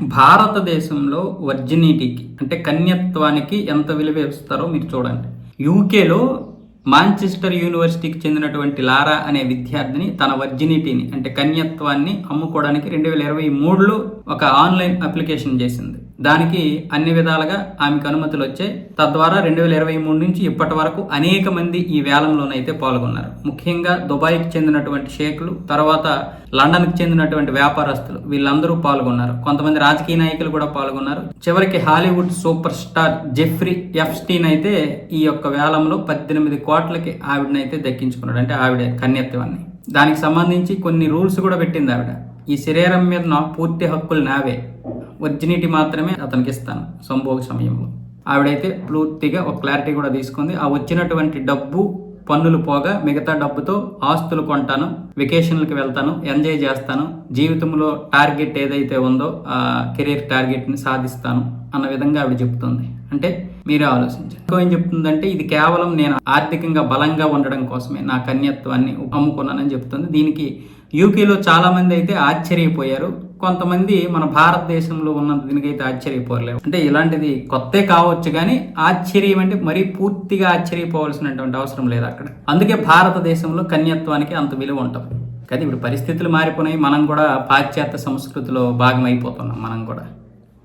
భారతదేశంలో వర్జినిటీకి అంటే కన్యత్వానికి ఎంత విలువ ఇస్తారో మీరు చూడండి. యూకేలో మాంచెస్టర్ యూనివర్సిటీకి చెందినటువంటి లారా అనే విద్యార్థిని తన వర్జినిటీని అంటే కన్యత్వాన్ని అమ్ముకోవడానికి రెండు వేల ఇరవై మూడులో ఒక ఆన్లైన్ అప్లికేషన్ చేసింది. దానికి అన్ని విధాలుగా ఆమెకు అనుమతులు వచ్చాయి. తద్వారా రెండు వేల ఇరవై మూడు నుంచి ఇప్పటి వరకు అనేక మంది ఈ వేలంలోనైతే పాల్గొన్నారు. ముఖ్యంగా దుబాయ్కి చెందినటువంటి షేక్లు తర్వాత లండన్కి చెందినటువంటి వ్యాపారస్తులు వీళ్ళందరూ పాల్గొన్నారు. కొంతమంది రాజకీయ నాయకులు కూడా పాల్గొన్నారు. చివరికి Hollywood super star Jeffrey Epstein అయితే ఈ యొక్క వేలంలో పద్దెనిమిది కోట్లకి ఆవిడనైతే దక్కించుకున్నాడు. అంటే ఆవిడ కన్యత్వాన్ని. దానికి సంబంధించి కొన్ని రూల్స్ కూడా పెట్టింది ఆవిడ. ఈ శరీరం మీద నా పూర్తి హక్కులు నావే. వర్జినిటీ మాత్రమే అతనికి ఇస్తాను సంభోగ సమయంలో. ఆవిడైతే పూర్తిగా ఒక క్లారిటీ కూడా తీసుకుంది. ఆ వచ్చినటువంటి డబ్బు పన్నులు పోగా మిగతా డబ్బుతో ఆస్తులు కొంటాను వెకేషన్లకు వెళ్తాను ఎంజాయ్ చేస్తాను జీవితంలో టార్గెట్ ఏదైతే ఉందో ఆ కెరీర్ టార్గెట్ని సాధిస్తాను అన్న విధంగా ఆవిడ చెప్తుంది. అంటే మీరే ఆలోచించండి. ఇంకో ఏం చెప్తుందంటే ఇది కేవలం నేను ఆర్థికంగా బలంగా ఉండడం కోసమే నా కన్యత్వాన్ని అమ్ముకున్నానని చెప్తుంది. దీనికి యూకేలో చాలామంది అయితే ఆశ్చర్యపోయారు. కొంతమంది మన భారతదేశంలో ఉన్న దీనికైతే ఆశ్చర్యపోలేవు అంటే ఇలాంటిది కొత్తే కావచ్చు కానీ ఆశ్చర్యం అంటే మరీ పూర్తిగా ఆశ్చర్యపోవాల్సినటువంటి అవసరం లేదు అక్కడ. అందుకే భారతదేశంలో కన్యత్వానికి అంత విలువ ఉంటుంది. కానీ ఇప్పుడు పరిస్థితులు మారిపోయినాయి మనం కూడా పాశ్చాత్య సంస్కృతిలో భాగం అయిపోతున్నాం మనం కూడా.